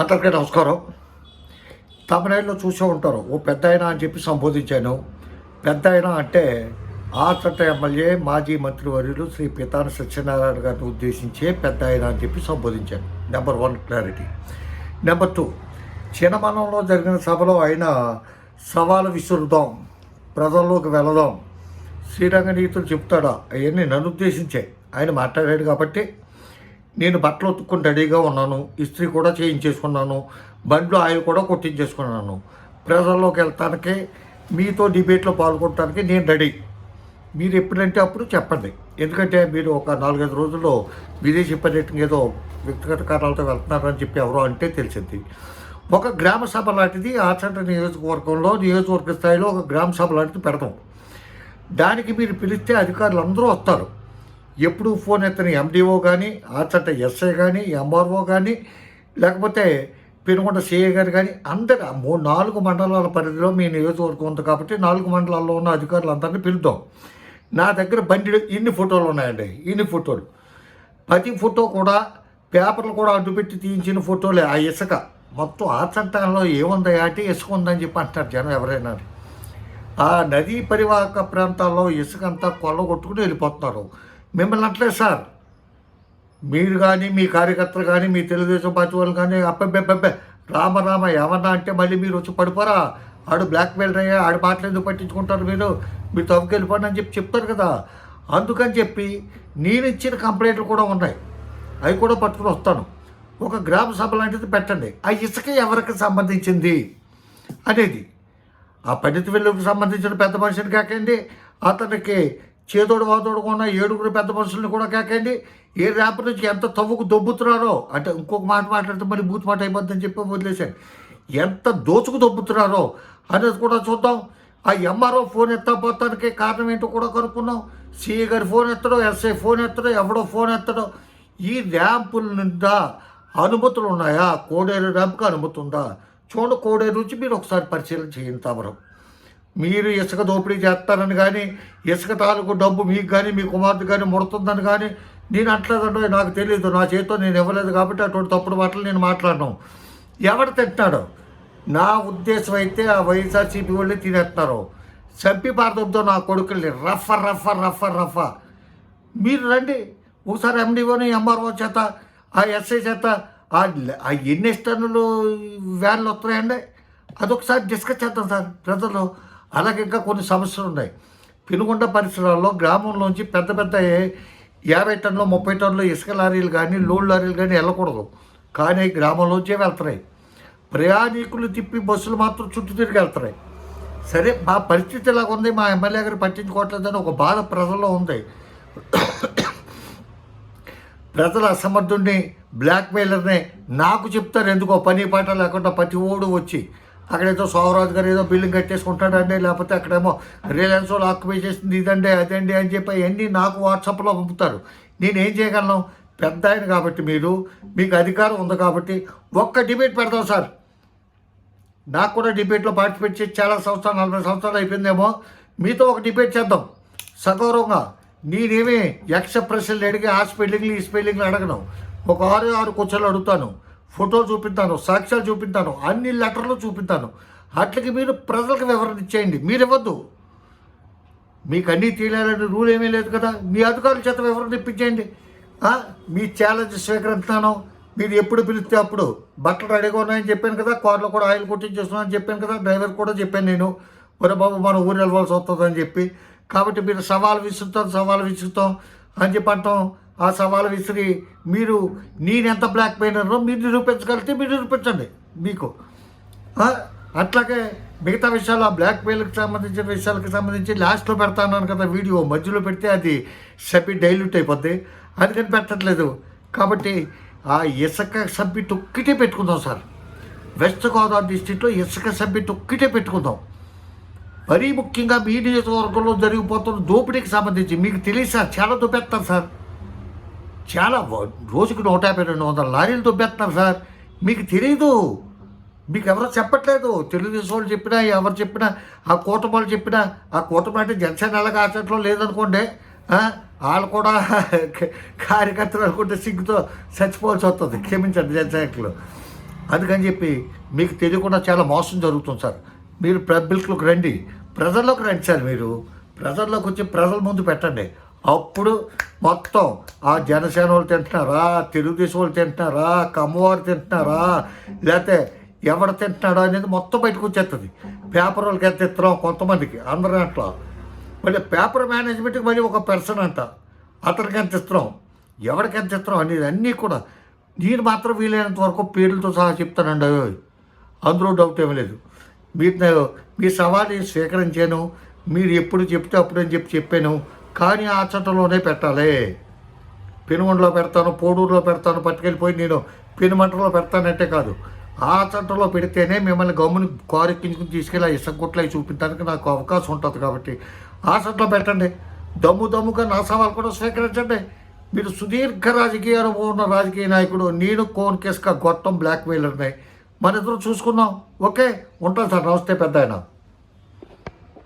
అందరికీ నమస్కారం. తమిళలో చూసే ఉంటారు. ఓ పెద్ద ఆయన అని చెప్పి సంబోధించాను. పెద్ద అయినా అంటే ఆచట ఎమ్మెల్యే మాజీ మంత్రివర్యులు శ్రీ పితాని సత్యనారాయణ గారిని ఉద్దేశించే పెద్ద ఆయన అని చెప్పి సంబోధించాను. Number one clarity number two చిన్నమనంలో జరిగిన సభలో ఆయన సవాలు విసురుదాం ప్రజల్లోకి వెళదాం శ్రీరంగ నీతులు చెప్తాడా? అవన్నీ నన్ను ఉద్దేశించే. ఆయన మాట్లాడాడు కాబట్టి నేను బట్టలు ఉతుక్కుని రెడీగా ఉన్నాను ఇస్త్రీ కూడా చేయించేసుకున్నాను బండ్లు ఆయిల్ కూడా కొట్టించేసుకున్నాను. ప్రజల్లోకి వెళ్తానికి మీతో డిబేట్లో పాల్గొనడానికి నేను రెడీ. మీరు ఎప్పుడంటే అప్పుడు చెప్పండి. ఎందుకంటే మీరు ఒక నాలుగైదు రోజుల్లో విదేశీ పర్యటన ఏదో వ్యక్తిగత కారణాలతో వెళ్తున్నారని చెప్పి ఎవరో అంటే తెలిసింది. ఒక గ్రామ సభ లాంటిది ఆచంట నియోజకవర్గంలో నియోజకవర్గ స్థాయిలో ఒక గ్రామ సభ లాంటిది పెడతాం. దానికి మీరు పిలిస్తే అధికారులు అందరూ వస్తారు. ఎప్పుడు ఫోన్ ఎత్తని ఎండిఓ కానీ ఆచట ఎస్ఐ కానీ ఎంఆర్ఓ కానీ లేకపోతే పెనుగొండ సిఐ గారు కానీ అందరు మూడు నాలుగు మండలాల పరిధిలో మీ నియోజకవర్గం ఉంది కాబట్టి నాలుగు మండలాల్లో ఉన్న అధికారులందరినీ పిలుద్దాం. నా దగ్గర బండి ఇన్ని ఫోటోలు ఉన్నాయండి ఇన్ని ఫోటోలు. ప్రతి ఫోటో కూడా పేపర్లు కూడా అడ్డుపెట్టి తీయించిన ఫోటోలే ఆ ఇసుక. మొత్తం ఆ చట్టంలో ఏముందా అంటే ఇసుక ఉందని చెప్పి అంటారు జనం ఎవరైనా. ఆ నదీ పరివాహక ప్రాంతాల్లో ఇసుక అంతా కొల్లగొట్టుకుని వెళ్ళిపోతున్నారు. మిమ్మల్ని అట్లే సార్. మీరు కానీ మీ కార్యకర్తలు కానీ మీ తెలుగుదేశం పార్టీ వాళ్ళు కానీ అబ్బెబ్బెబ్బెబ్బే రామ రామ ఏమన్నా అంటే మళ్ళీ మీరు వచ్చి పడిపోరా? ఆడు బ్లాక్మెయిల్ అయ్యా ఆడు మాట్లాడి ఎందుకు పట్టించుకుంటారు మీరు? మీరు తవ్వుకెళ్ళిపోండి అని చెప్పి చెప్తారు కదా. అందుకని చెప్పి నేను ఇచ్చిన కంప్లైంట్లు కూడా ఉన్నాయి. అవి కూడా పట్టుకుని వస్తాను. ఒక గ్రామ సభ లాంటిది పెట్టండి. ఆ ఇసుక ఎవరికి సంబంధించింది? అనేది. ఆ పండిత వెల్లుకు సంబంధించిన పెద్ద మనిషిని కాకండి. అతనికి చేదోడు వాదోడు ఏడుగురు పెద్ద మనుషుల్ని కూడా కేకండి ఏ ర్యాంప్ నుంచి ఎంత తవ్వుకు దొబ్బుతున్నారో అంటే ఇంకొక మాట మాట్లాడితే మరి బూత్ మాట అయిపోద్దని చెప్పి వదిలేశాను ఎంత దోచుకు దొబ్బుతున్నారో అనేది కూడా చూద్దాం. ఆ ఎంఆర్ఓ ఫోన్ ఎత్తపోతానికి కారణం ఏంటో కూడా కనుక్కున్నాం సిఏ గారి ఫోన్ ఎత్తడం ఎస్ఐ ఫోన్ ఎత్తడం ఎవడో ఫోన్ ఎత్తడం. ఈ ర్యాంపుల నిండా అనుమతులు ఉన్నాయా? కోడేరు ర్యాంప్కి అనుమతి ఉందా? చూడండి కోడేరు నుంచి మీరు ఒకసారి పరిశీలన చేయండి తమరు. మీరు ఇసుక దోపిడీ చేస్తారని కానీ ఇసుక తాలూకు డబ్బు మీకు కానీ మీ కుమార్తె కానీ ముడుతుందని కానీ నేను అట్లేదండి నాకు తెలియదు నా చేతితో నేను ఇవ్వలేదు కాబట్టి అటువంటి తప్పుడు మాటలు నేను మాట్లాడను. ఎవడు తింటున్నాడు నా ఉద్దేశం అయితే ఆ వైఎస్ఆర్సీపీ వాళ్ళే తినేస్తున్నారు చంపి పారదొబ్బతో నా కొడుకుల్ని. రఫ రఫ రఫ రఫ. మీరు రండి. ఒకసారి ఎండిఓని ఎంఆర్ఓ చేత ఆ ఎస్ఐ చేత ఆ ఎన్ని టన్నులు వ్యాన్లు వస్తున్నాయండి? అదొకసారి డిస్కస్ చేద్దాం సార్. ప్రజలు అలాగే ఇంకా కొన్ని సమస్యలు ఉన్నాయి. పెనుగొండ పరిసరాల్లో గ్రామంలోంచి పెద్ద పెద్ద యాభై టన్నులు ముప్పై టన్నులు ఇసుక లారీలు కానీ లోడ్ లారీలు కానీ వెళ్ళకూడదు. కానీ గ్రామంలోంచే వెళ్తున్నాయి. ప్రయాణికులు తిప్పి బస్సులు మాత్రం చుట్టూ తిరిగి వెళ్తున్నాయి. సరే మా పరిస్థితి ఇలాగ ఉంది? మా ఎమ్మెల్యే గారు పట్టించుకోవట్లేదని ఒక బాధ ప్రజల్లో ఉంది. ప్రజల అసమర్థుడిని బ్లాక్మెయిలర్ని నాకు చెప్తారు ఎందుకో? పని పాట లేకుండా ప్రతి ఓడు వచ్చి అక్కడేదో సోమరాజు గారు ఏదో బిల్డింగ్ కట్టేసుకుంటాడండి లేకపోతే అక్కడేమో రిలయన్స్ వాళ్ళు ఆక్యుపై చేసింది ఇదండి అదండి అని చెప్పి అవన్నీ నాకు వాట్సాప్లో పంపుతారు. నేనేం చేయగలను? పెద్ద ఆయన కాబట్టి మీరు మీకు అధికారం ఉంది కాబట్టి ఒక్క డిబేట్ పెడతాం సార్. నాకు కూడా డిబేట్లో పార్టిసిపేట్ చేసి చాలా సంవత్సరాలు నలభై సంవత్సరాలు అయిపోయిందేమో మీతో ఒక డిబేట్ చేద్దాం. సగౌరవంగా నేనేమి యక్ష ప్రశ్నలు అడిగి ఆ స్పెల్లింగ్లు ఈ స్పెల్లింగ్లు అడగను. ఒక ఆరు ఆరు కూర్చోలు అడుగుతాను. ఫోటోలు చూపిస్తాను సాక్ష్యాలు చూపిస్తాను అన్ని లెటర్లు చూపిస్తాను. అట్లకి మీరు ప్రజలకు వివరణ ఇచ్చేయండి. మీరు ఇవ్వద్దు మీకు అన్నీ తెలియాలని రూల్ ఏమీ లేదు కదా. మీ అధికారుల చేత వివరణ ఇప్పించేయండి. మీ ఛాలెంజ్ స్వీకరిస్తున్నాను మీరు ఎప్పుడు పిలిస్తే అప్పుడు బట్టలు రెడీగా ఉన్నాయని చెప్పాను కదా. కార్లో కూడా ఆయిల్ కొట్టించేస్తున్నాను చెప్పాను కదా. డ్రైవర్ కూడా చెప్పాను నేను. ఒరే బాబు మనం ఊరు వెళ్ళవలసి వస్తుందని చెప్పి. కాబట్టి మీరు సవాల్ విసురుతాం సవాల్ విసురుతాం అని చెప్పి అంటాం. ఆ సవాలు విసిరి మీరు నేనెంత బ్లాక్ పెయినర్నో మీరు నిరూపించగలిగితే మీరు నిరూపించండి మీకు. అట్లాగే మిగతా విషయాలు ఆ బ్లాక్ మెయిల్కి సంబంధించిన విషయాలకు సంబంధించి లాస్ట్లో పెడతాను కదా వీడియో మధ్యలో పెడితే అది సబ్బి డైల్యూట్ అయిపోద్ది. అందుకని పెట్టట్లేదు. కాబట్టి ఆ ఇసుక సబ్మిట్ ఒక్కటే పెట్టుకుందాం సార్. వెస్ట్ గోదావరి డిస్టిక్లో ఇసుక సబ్మిట్ ఒక్కటే పెట్టుకుందాం. మరీ ముఖ్యంగా మీ నియోజకవర్గంలో జరిగిపోతున్న దోపిడీకి సంబంధించి మీకు తెలియదు సార్. చాలా దొబ్బేస్తారు సార్. చాలా రోజుకి నూట యాభై రెండు వందల లారీలు దొబ్బేస్తున్నారు సార్. మీకు తెలియదు మీకు ఎవరో చెప్పట్లేదు. తెలుగుదేశం వాళ్ళు చెప్పినా ఎవరు చెప్పినా ఆ కూటమి వాళ్ళు చెప్పినా ఆ కూటమి అంటే జనసేన ఎలాగ ఆచరణలో లేదనుకోండి వాళ్ళు కూడా కార్యకర్తలు అనుకుంటే సిగ్గుతో చచ్చిపోవాల్సి వస్తుంది. క్షమించండి జనసేనకులు. అందుకని చెప్పి మీకు తెలియకుండా చాలా మోసం జరుగుతుంది సార్. మీరు పబ్లిక్లోకి రండి. ప్రజల్లోకి రండి సార్ మీరు. ప్రజల్లోకి వచ్చి ప్రజల ముందు పెట్టండి. అప్పుడు మొత్తం ఆ జనసేన వాళ్ళు తింటున్నారా తెలుగుదేశం వాళ్ళు తింటున్నారా కమ్మవారు తింటున్నారా లేకపోతే ఎవడ తింటున్నాడా అనేది మొత్తం బయటకు వచ్చేస్తుంది పేపర్ వాళ్ళకి ఎంత ఇస్తున్నాం కొంతమందికి అందరి దాంట్లో. మళ్ళీ పేపర్ మేనేజ్మెంట్కి మళ్ళీ ఒక పర్సన్ అంట అతనికి ఎంత ఇస్తున్నాం ఎవరికి ఎంత ఇస్తున్నాం అనేది అన్నీ కూడా నేను మాత్రం వీలైనంత వరకు పేర్లతో సహా చెప్తానండి. అందులో డౌట్ ఏమీ లేదు. మీరు మీ సవాల్ని స్వీకరించాను మీరు ఎప్పుడు చెప్తే అప్పుడని చెప్పి చెప్పాను. కానీ ఆ చట్టంలోనే పెట్టాలి. పెనుగొండలో పెడతాను పోడూరులో పెడతాను పట్టుకెళ్ళిపోయి నేను పెనుమంటలో పెడతానంటే కాదు. ఆ చట్టంలో పెడితేనే మిమ్మల్ని గమ్ముని కారెక్కించుకుని తీసుకెళ్ళి ఆ ఇసుక అవి చూపించడానికి నాకు అవకాశం ఉంటుంది కాబట్టి ఆ చట్టంలో పెట్టండి. దమ్ము దమ్ముగా నా సవాల్ కూడా స్వీకరించండి. మీరు సుదీర్ఘ రాజకీయ అనుభవం ఉన్న రాజకీయ నాయకుడు నేను కోన్ కేసుగా గొట్టం బ్లాక్ ఉన్నాయి మన ఇద్దరు చూసుకుందాం. ఓకే? ఉంటాను సార్. నమస్తే పెద్ద